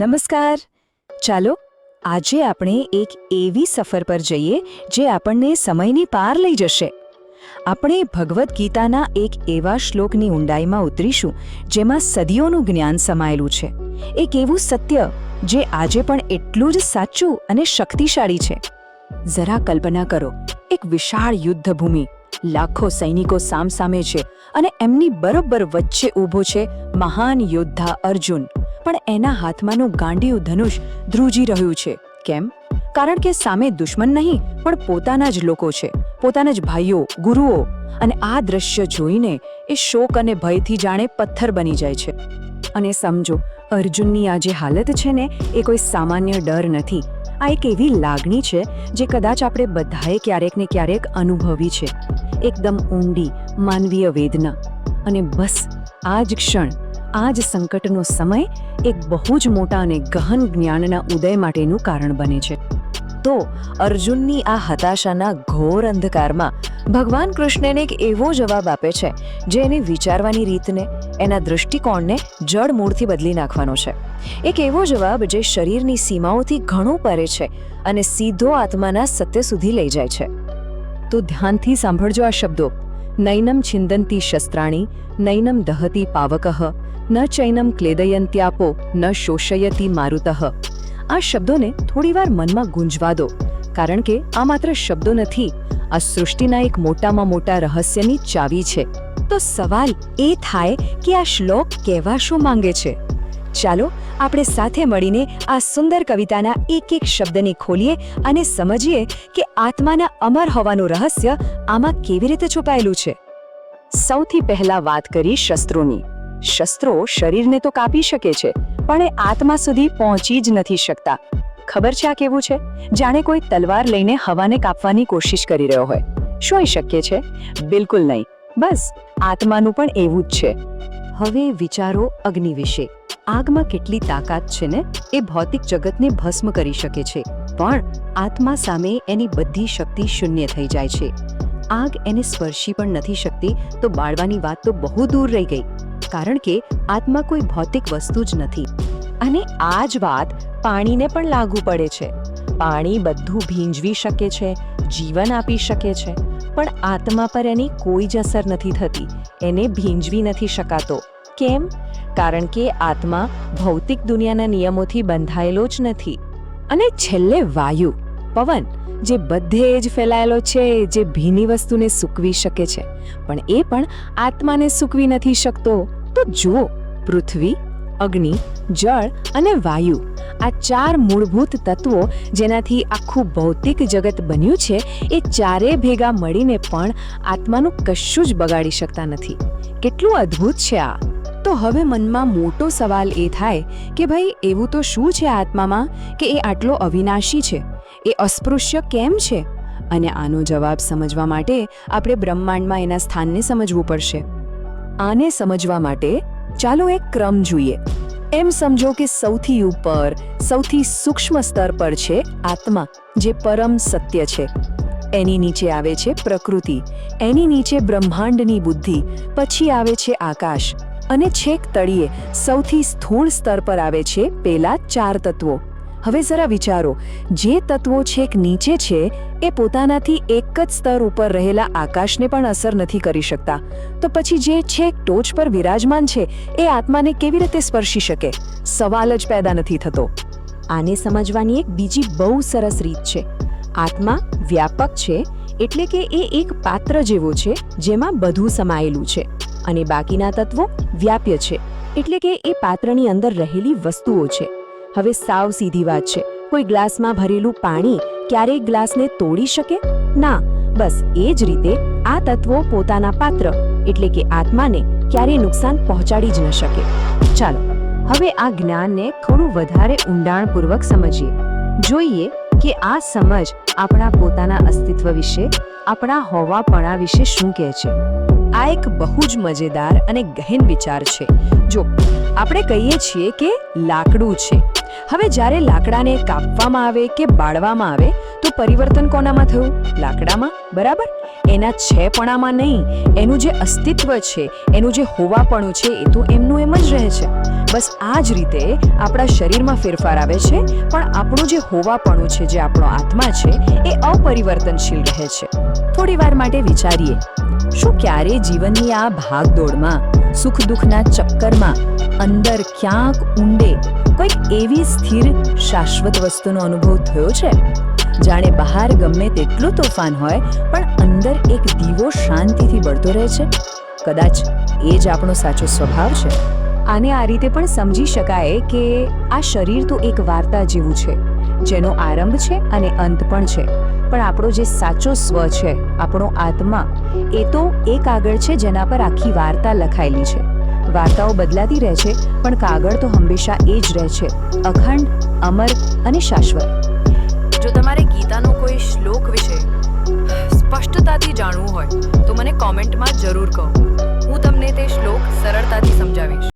નમસ્કાર. ચાલો, આજે આપણે એક એવી સફર પર જઈએ જે આપણને સમયની પાર લઈ જશે. આપણે ભગવદ્ ગીતાના એક એવા શ્લોકની ઊંડાઈમાં ઉતરીશું જેમાં સદીઓનું જ્ઞાન સમાયેલું છે. એક એવું સત્ય જે આજે પણ એટલું જ સાચું અને શક્તિશાળી છે. જરા કલ્પના કરો, એક વિશાળ યુદ્ધભૂમિ, લાખો સૈનિકો સામસામે છે અને એમની બરોબર વચ્ચે ઊભો છે મહાન યોદ્ધા અર્જુન. પણ એના હાથમાંનું ગાંડિયું ધનુષ ધ્રુજી રહ્યું છે. કેમ? કારણ કે સામે દુશ્મન નહીં, પણ પોતાના જ લોકો છે. પોતાના જ ભાઈઓ, ગુરુઓ. અને આ દ્રશ્ય જોઈને એ શોક અને ભયથી જાણે પથ્થર બની જાય છે. અને સમજો, અર્જુનની આ જે હાલત છે ને, એ કોઈ સામાન્ય ડર નથી. આ એક એવી લાગણી છે, જે કદાચ આપણે બધાએ ક્યારેક ને ક્યારેક અનુભવી છે. એકદમ ઊંડી, માનવીય વેદના. અને બસ, આ જ ક્ષણ આ જ સંકટનો સમય એક બહુ જ મોટા અને ગહન જ્ઞાનના ઉદય માટેનું કારણ બને છે. તો અર્જુનની આ હતાશાના ઘોર અંધકારમાં ભગવાન કૃષ્ણને એક એવો જવાબ આપે છે, જે એની વિચારવાની રીતને, એના દૃષ્ટિકોણને જડમૂળથી બદલી નાખવાનો છે. એક એવો જવાબ જે શરીરની સીમાઓથી ઘણું પરે છે અને સીધો આત્માના સત્ય સુધી લઈ જાય છે. તો ધ્યાનથી સાંભળજો આ શબ્દો. નૈનમ છિંદંતી શસ્ત્રાણી, નૈનમ દહતી પાવકઃ ન ચૈનમ ક્લેદયંત્યાપો, ન શોષયતી મારુતઃ. આ શબ્દોને થોડીવાર મનમાં ગુંજવા દો, કારણ કે આ માત્ર શબ્દો નથી, આ સૃષ્ટિના એક મોટામાં મોટા રહસ્યની ચાવી છે. તો સવાલ એ થાય કે આ શ્લોક કહેવા શું માંગે છે? ચાલો, આપણે સાથે મળીને આ સુંદર કવિતાના એક એક શબ્દને ખોલીએ અને સમજીએ કે આત્માના અમર હોવાનું રહસ્ય આમાં કેવી રીતે છુપાયેલું છે. સૌથી પહેલા વાત કરી શસ્ત્રોની. શસ્ત્રો શરીરને તો કાપી શકે છે, પણ એ આત્મા સુધી પહોંચી જ નથી શકતા. ખબર છે આ કેવું છે? જાણે કોઈ તલવાર લઈને હવાને કાપવાની કોશિશ કરી રહ્યો હોય. શું એ શક્ય છે? બિલકુલ નહીં. બસ, આત્માનું પણ એવું જ છે. હવે વિચારો અગ્નિ વિશે. આગમાં કેટલી તાકાત છે ને? એ ભૌતિક જગતને ભસ્મ કરી શકે છે. પણ આત્મા સામે એની બધી શક્તિ શૂન્ય થઈ જાય છે. આગ એને સ્પર્શી પણ નથી શકતી, તો બાળવાની વાત તો બહુ દૂર રહી ગઈ. કારણ કે આત્મા કોઈ ભૌતિક વસ્તુ જ નથી. અને આ જ વાત પાણીને પણ લાગુ પડે છે. પાણી બધું ભીંજવી શકે છે, જીવન આપી શકે છે, પણ આત્મા પર એની કોઈ જ અસર નથી થતી. એને ભીંજવી નથી શકાતો. કેમ? કારણ કે આત્મા ભૌતિક દુનિયાના નિયમોથી બંધાયેલો જ નથી. અને છેલ્લે વાયુ. પવન, જે બધે જ ફેલાયેલો છે, જે ભીની વસ્તુને સૂકવી શકે છે. પણ એ પણ આત્માને સૂકવી નથી શકતો. તો જુઓ, પૃથ્વી, અગ્નિ, જળ અને વાયુ. આ ચાર મૂળભૂત તત્વો જેનાથી આખું ભૌતિક જગત બન્યું છે, એ ચારે ભેગા મળીને પણ આત્માનું કશું જ બગાડી શકતા નથી. કેટલું અદ્ભુત છે આ. તો હવે મનમાં મોટો સવાલ એ થાય કે ભાઈ, એવું તો શું છે આત્મામાં કે એ આટલો અવિનાશી છે? એ અસ્પૃશ્ય કેમ છે? અને આનો જવાબ સમજવા માટે આપણે બ્રહ્માંડમાં એના સ્થાનને સમજવું પડશે. આને સમજવા માટે ચાલો એક ક્રમ જોઈએ. એમ સમજો કે સૌથી ઉપર, સૌથી સૂક્ષ્મ સ્તર પર છે આત્મા, જે પરમ સત્ય છે. એની નીચે આવે છે પ્રકૃતિ, એની નીચે બ્રહ્માંડની બુદ્ધિ, પછી આવે છે આકાશ, અને છેક તળિયે સૌથી સ્થૂળ સ્તર પર આવે છે પેલા ચાર તત્વો. હવે જરા વિચારો, જે તત્વો છેક નીચે છે એ પોતાનાથી એક જ સ્તર ઉપર રહેલા આકાશને પણ અસર નથી કરી શકતા. તો પછી જે છેક ટોચ પર વિરાજમાન છે, એ આત્માને કેવી રીતે સ્પર્શી શકે? સવાલ જ પેદા નથી થતો. આને સમજવાની એક બીજી બહુ સરસ રીત છે. આત્મા વ્યાપક છે, એટલે કે એ એક પાત્ર જેવો છે, જેમાં બધું સમાયેલું છે. અને બાકીના તત્વો વ્યાપ્ય છે, એટલે કે એ પાત્રની અંદર રહેલી વસ્તુઓ છે. હવે સાવ સીધી વાત છે. કોઈ ગ્લાસમાં ભરેલું પાણી ક્યારેય ગ્લાસને તોડી શકે? ના, બસ એ જ રીતે આ તત્વો પોતાના પાત્ર, એટલે કે આત્માને ક્યારેય નુકસાન પહોંચાડી જ ન શકે. ચાલો, હવે આ જ્ઞાનને થોડું વધારે ઊંડાણપૂર્વક સમજીએ. જોઈએ કે આ સમજ આપણા પોતાના અસ્તિત્વ વિશે, આપણા હોવાપણા વિશે શું કહે છે. આ એક બહુ જ મજેદાર અને ગહેન વિચાર છે. જો આપણે કહીએ છીએ કે લાકડું છે. હવે જ્યારે લાકડાને કાપવામાં આવે કે બાળવામાં આવે, તો પરિવર્તન કોનામાં થયું? લાકડામાં? બરાબર? એના છેપણામાં નહીં. એનું જે અસ્તિત્વ છે, એનું જે હોવાપણું છે, એ તો એમનું એમ જ રહે છે. બસ આ જ રીતે આપણા શરીરમાં ફેરફાર આવે છે, પણ આપણું જે હોવાપણું છે, જે આપણો આત્મા છે, એ અપરિવર્તનશીલ રહે છે. થોડી વાર માટે વિચારીએ. શું ક્યારે જીવનની આ ભાગદોડમાં, સુખ દુઃખના ચક્કરમાં, અંદર ક્યાંક ઊંડે કોઈ એવી સ્થિર, શાશ્વત વસ્તુનો અનુભવ થયો છે? જાણે બહાર ગમે તેટલું તોફાન હોય, પણ અંદર એક દીવો શાંતિથી બળતો રહે છે. કદાચ એ જ આપણો સાચો સ્વભાવ છે. આને આ રીતે પણ સમજી શકાય કે આ શરીર તો એક વાર્તા જેવું છે. જેનો આરંભ છે અને અંત પણ છે. પણ આપણો જે સાચો સ્વ છે, આપણો આત્મા, એ તો એ કાગળ છે જેના પર આખી વાર્તા લખાયેલી છે. વાર્તાઓ બદલાતી રહે છે, પણ કાગળ તો હંમેશા એ જ રહે છે, અખંડ, અમર અને શાશ્વત. જો તમારે ગીતાનો કોઈ શ્લોક વિશે સ્પષ્ટતાથી જાણવું હોય, તો મને કોમેન્ટમાં જરૂર કહો. હું તમને તે શ્લોક સરળતાથી સમજાવીશ.